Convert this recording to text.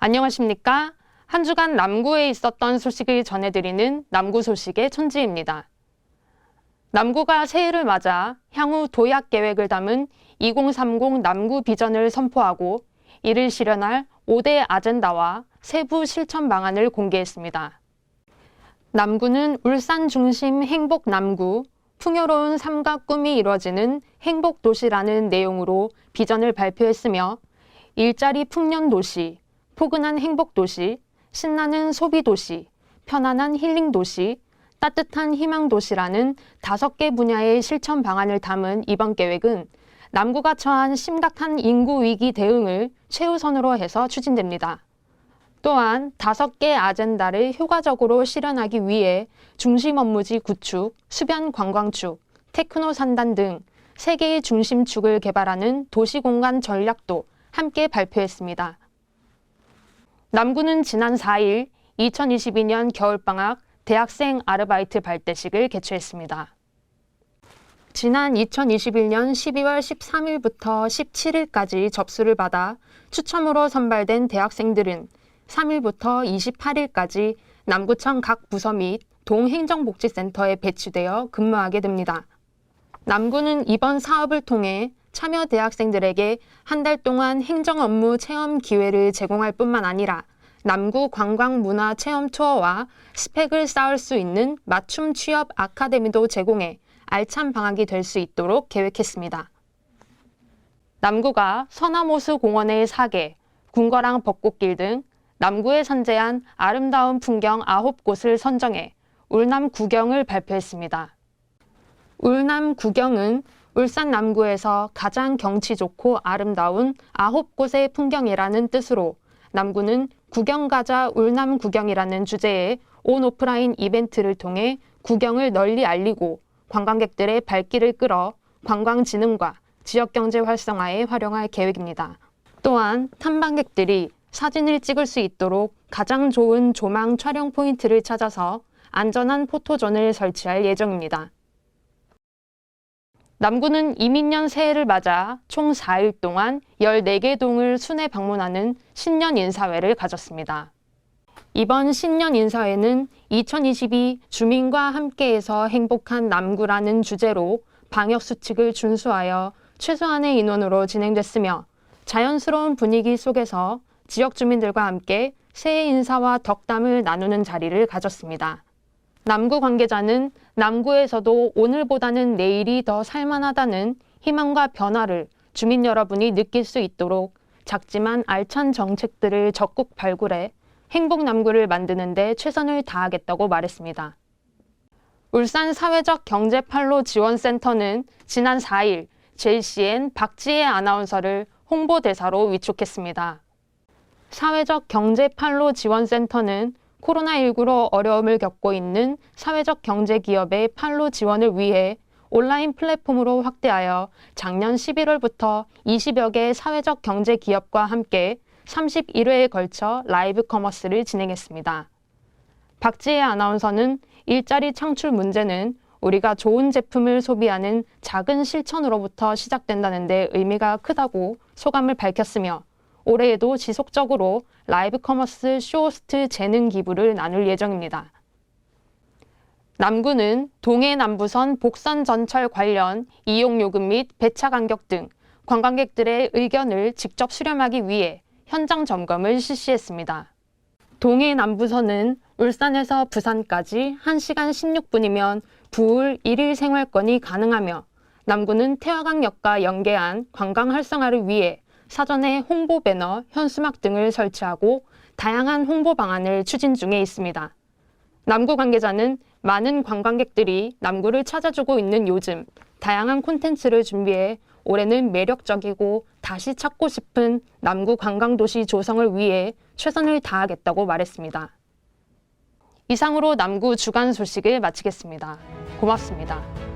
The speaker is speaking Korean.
안녕하십니까? 한 주간 남구에 있었던 소식을 전해드리는 남구 소식의 천지입니다. 남구가 새해를 맞아 향후 도약 계획을 담은 2030 남구 비전을 선포하고 이를 실현할 5대 아젠다와 세부 실천 방안을 공개했습니다. 남구는 울산 중심 행복 남구, 풍요로운 삶과 꿈이 이루어지는 행복 도시라는 내용으로 비전을 발표했으며 일자리 풍년 도시, 포근한 행복 도시, 신나는 소비 도시, 편안한 힐링 도시, 따뜻한 희망 도시라는 다섯 개 분야의 실천 방안을 담은 이번 계획은 남구가 처한 심각한 인구 위기 대응을 최우선으로 해서 추진됩니다. 또한 다섯 개 아젠다를 효과적으로 실현하기 위해 중심 업무지 구축, 수변 관광축, 테크노 산단 등 세 개의 중심축을 개발하는 도시공간 전략도 함께 발표했습니다. 남구는 지난 4일 2022년 겨울방학 대학생 아르바이트 발대식을 개최했습니다. 지난 2021년 12월 13일부터 17일까지 접수를 받아 추첨으로 선발된 대학생들은 3일부터 28일까지 남구청 각 부서 및 동행정복지센터에 배치되어 근무하게 됩니다. 남구는 이번 사업을 통해 참여 대학생들에게 한 달 동안 행정 업무 체험 기회를 제공할 뿐만 아니라 남구 관광 문화 체험 투어와 스펙을 쌓을 수 있는 맞춤 취업 아카데미도 제공해 알찬 방학이 될 수 있도록 계획했습니다. 남구가 서남호수 공원의 사계, 궁거랑 벚꽃길 등 남구에 산재한 아름다운 풍경 9곳을 선정해 울남 구경을 발표했습니다. 울남 구경은 울산 남구에서 가장 경치 좋고 아름다운 9곳의 풍경이라는 뜻으로 남구는 구경 가자 울남 구경이라는 주제의 온 오프라인 이벤트를 통해 구경을 널리 알리고 관광객들의 발길을 끌어 관광진흥과 지역경제 활성화에 활용할 계획입니다. 또한 탐방객들이 사진을 찍을 수 있도록 가장 좋은 조망 촬영 포인트를 찾아서 안전한 포토존을 설치할 예정입니다. 남구는 이민년 새해를 맞아 총 4일 동안 14개 동을 순회 방문하는 신년 인사회를 가졌습니다. 이번 신년 인사회는 2022 주민과 함께해서 행복한 남구라는 주제로 방역 수칙을 준수하여 최소한의 인원으로 진행됐으며 자연스러운 분위기 속에서 지역 주민들과 함께 새해 인사와 덕담을 나누는 자리를 가졌습니다. 남구 관계자는 남구에서도 오늘보다는 내일이 더 살만하다는 희망과 변화를 주민 여러분이 느낄 수 있도록 작지만 알찬 정책들을 적극 발굴해 행복 남구를 만드는 데 최선을 다하겠다고 말했습니다. 울산 사회적 경제 팔로 지원센터는 지난 4일 JCN 박지혜 아나운서를 홍보대사로 위촉했습니다. 사회적 경제 팔로 지원센터는 코로나19로 어려움을 겪고 있는 사회적 경제 기업의 팔로 지원을 위해 온라인 플랫폼으로 확대하여 작년 11월부터 20여 개의 사회적 경제 기업과 함께 31회에 걸쳐 라이브 커머스를 진행했습니다. 박지혜 아나운서는 일자리 창출 문제는 우리가 좋은 제품을 소비하는 작은 실천으로부터 시작된다는데 의미가 크다고 소감을 밝혔으며 올해에도 지속적으로 라이브 커머스 쇼호스트 재능 기부를 나눌 예정입니다. 남구는 동해 남부선 복선 전철 관련 이용 요금 및 배차 간격 등 관광객들의 의견을 직접 수렴하기 위해 현장 점검을 실시했습니다. 동해 남부선은 울산에서 부산까지 1시간 16분이면 부울 1일 생활권이 가능하며 남구는 태화강역과 연계한 관광 활성화를 위해 사전에 홍보 배너, 현수막 등을 설치하고 다양한 홍보 방안을 추진 중에 있습니다. 남구 관계자는 많은 관광객들이 남구를 찾아주고 있는 요즘 다양한 콘텐츠를 준비해 올해는 매력적이고 다시 찾고 싶은 남구 관광도시 조성을 위해 최선을 다하겠다고 말했습니다. 이상으로 남구 주간 소식을 마치겠습니다. 고맙습니다.